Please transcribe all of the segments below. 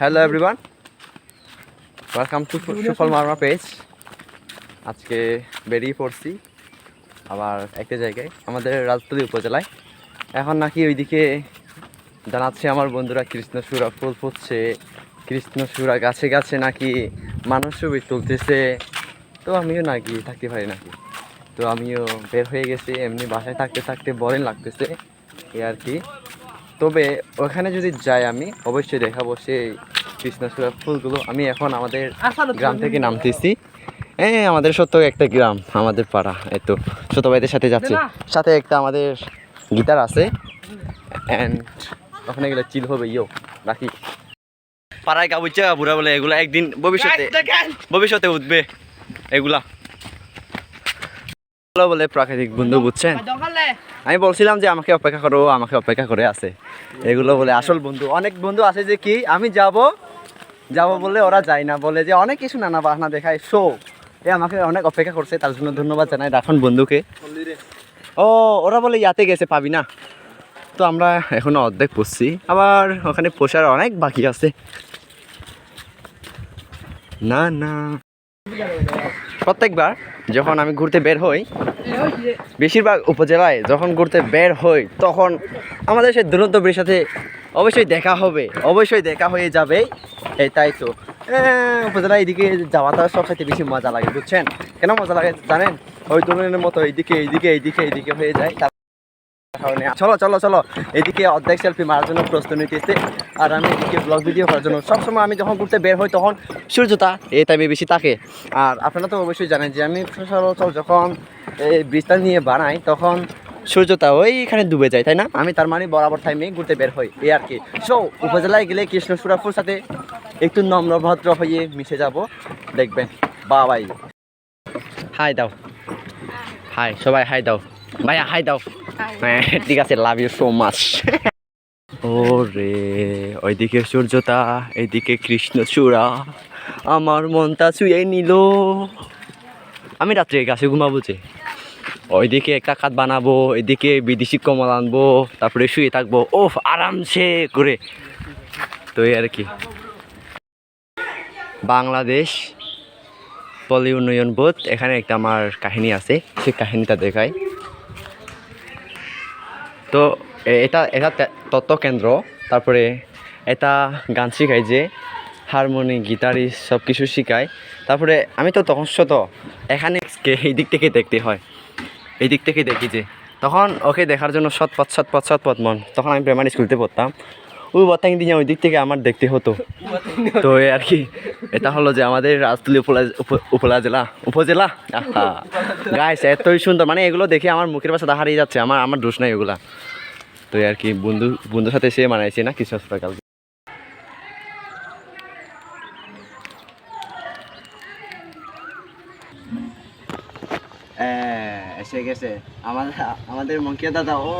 Hello everyone welcome to সুফল Marma page আজকে বেরিয়ে পড়ছি আবার একটা জায়গায়, আমাদের রাজতলী উপজেলায়। এখন নাকি ওইদিকে জানাচ্ছে আমার বন্ধুরা কৃষ্ণচূড়া ফুল ফুটছে, কৃষ্ণচূড়া গাছে গাছে নাকি মানুষ ছবি তুলতেছে। তো আমিও নাকি থাকতে পারি নাকি? তো আমিও বের হয়ে গেছি, এমনি বাসায় থাকতে থাকতে বোরিং লাগতেছে। এই আর কি তবে ওখানে যদি যাই আমি অবশ্যই দেখাবো সেই কৃষ্ণচূড়া ফুলগুলো। আমি এখন আমাদের গ্রাম থেকে নামতেছি। এই আমাদের সত্য একটা গ্রাম আমাদের পাড়া এই তো। ছোট ভাইদের সাথে যাচ্ছে। সাথে একটা আমাদের গিটার আছে। অ্যান্ড ওখানে গেলে চিল হবে ইয়ো রাখি। পাড়ায় গাবুচা বুড়া বলে এগুলা একদিন ভবিষ্যতে ভবিষ্যতে উঠবে এগুলা। বলে প্রাকৃতিক বন্ধু বুঝছেন? আমি বলছিলাম যে আমাকে অপেক্ষা করো আমাকে অপেক্ষা করে আছে। এগুলো বলে আসল বন্ধু। অনেক বন্ধু আছে যে কি, আমি যাব যাব বলে ওরা যায় না। বলে যে অনেক কিছু নানা বাহানা দেখায়। শো এ আমাকে অনেক অপেক্ষা করছে, তার জন্য ধন্যবাদ জানাই রাখন বন্ধুকে। ও, ওরা বলে ইয়াতে গেছে, পাবি না? তো আমরা এখনও অর্ধেক পড়ছি আবার ওখানে পোষার অনেক বাকি আছে। না না। প্রত্যেকবার যখন আমি ঘুরতে বের হই, বেশিরভাগ উপজেলায় যখন ঘুরতে বের হই, তখন আমাদের সেই দুরন্ত বীর সাথে অবশ্যই দেখা হবে, অবশ্যই দেখা হয়ে যাবে। এই তাই তো উপজেলা এইদিকে যাওয়াটা সব সাথে বেশি মজা লাগে, বুঝছেন? কেন মজা লাগে জানেন? ওই ধরনের মতো এইদিকে এইদিকে এইদিকে এইদিকে হয়ে যায়। চলো চলো চলো। এদিকে অর্ধেক সেলফি মারার জন্য প্রস্তুত নিতেছে আর আমি এদিকে ব্লগ ভিডিও করার জন্য। সবসময় আমি যখন ঘুরতে বের হই, তখন সূর্যটা এই টাইমে বেশি থাকে। আর আপনারা তো অবশ্যই জানেন যে আমি সচরাচর যখন এই ব্রিজটা নিয়ে বানাই, তখন সূর্যটা ওইখানে ডুবে যায়, তাই না? আমি তার মানে বরাবর টাইমে ঘুরতে বের হই, এই আর কি। সো উপজেলায় গেলে কৃষ্ণ কৃষ্ণচূড়াপুর সাথে একটু নম্রভদ্র হয়ে মিশে যাব। দেখবেন। বাবাই। হাই দাও। হাই সবাই হাই দাও। ভাইয়া হাই দাও। হ্যাঁ ঠিক আছে লাভ ইউ সো মাচ ও রে ওইদিকে সূর্যটা এইদিকে কৃষ্ণচূড়া আমার মনটা ছুঁয়ে নিল। আমি রাত্রে গাছে ঘুমাবো যে। ওইদিকে একটা খাত বানাবো এদিকে বিদেশি কমল আনব তারপরে শুয়ে থাকব। ওফ আরামসে করে তো আর কি। বাংলাদেশ পল্লী উন্নয়ন বোধ এখানে একটা আমার কাহিনী আছে সেই কাহিনীটা দেখায় তো এটা এটা তত্ত্ব কেন্দ্র তারপরে এটা গান শিখায় যে হারমোনি গিটারি সব কিছু শিখায়। তারপরে আমি তো তখন শত এখানে এই দিক থেকে দেখতে হয়। এই দিক থেকে দেখি যে, তখন ওকে দেখার জন্য সৎপথ সৎপথ সৎপথ মন। তখন আমি প্রাইমারি স্কুলতে পড়তাম। ওই বতাং দিনে ওই দিক থেকে আমার দেখতে হতো। তো এই আর কি, এটা হলো যে আমাদের রাজতুলি উপজেলা? উপজেলা গাইস এতই সুন্দর মানে এগুলো দেখে আমার মুখের পাশে হারিয়ে যাচ্ছে, আমার আমার দোষ নাই এগুলা। তো আর কি, বন্ধু, বন্ধুর সাথে সে মানাইছে না কৃষ্ণ সকাল এসে গেছে। আমাদের আমাদের মঙ্কিয়া দাদা ও।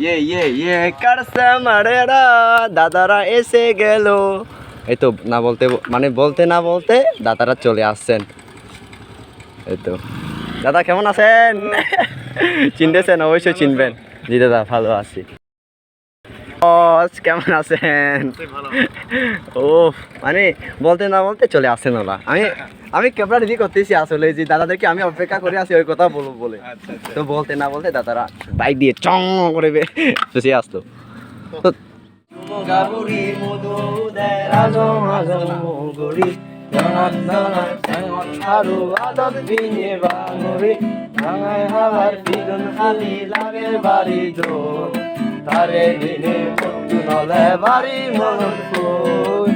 ইয়ে ইয়ে ইয়ে কারসে মারেরা, দাদারা এসে গেল। এই তো না বলতে মানে বলতে না বলতে দাদারা চলে আসছেন। এই তো। দাদা, কেমন আছেন? চিনতেছেন, অবশ্যই চিনবেন। জি দাদা, ভালো আছি। কেমন আছেন? ও মানে বলতে না বলতে চলে আসছেন ওরা। আমি আমি ক্যামেরা রেডি করতেছি আসলে যে দাদাদেরকে আমি অপেক্ষা করে আছি ওই কথা বলব বলে। তো বলতে না বলতে দাদারা বাইক দিয়ে চং করে বে- সে আসতো বিদুন খালি লাগে বাৰী দোন তাৰে দিনে নলে বাৰী মন ফুল।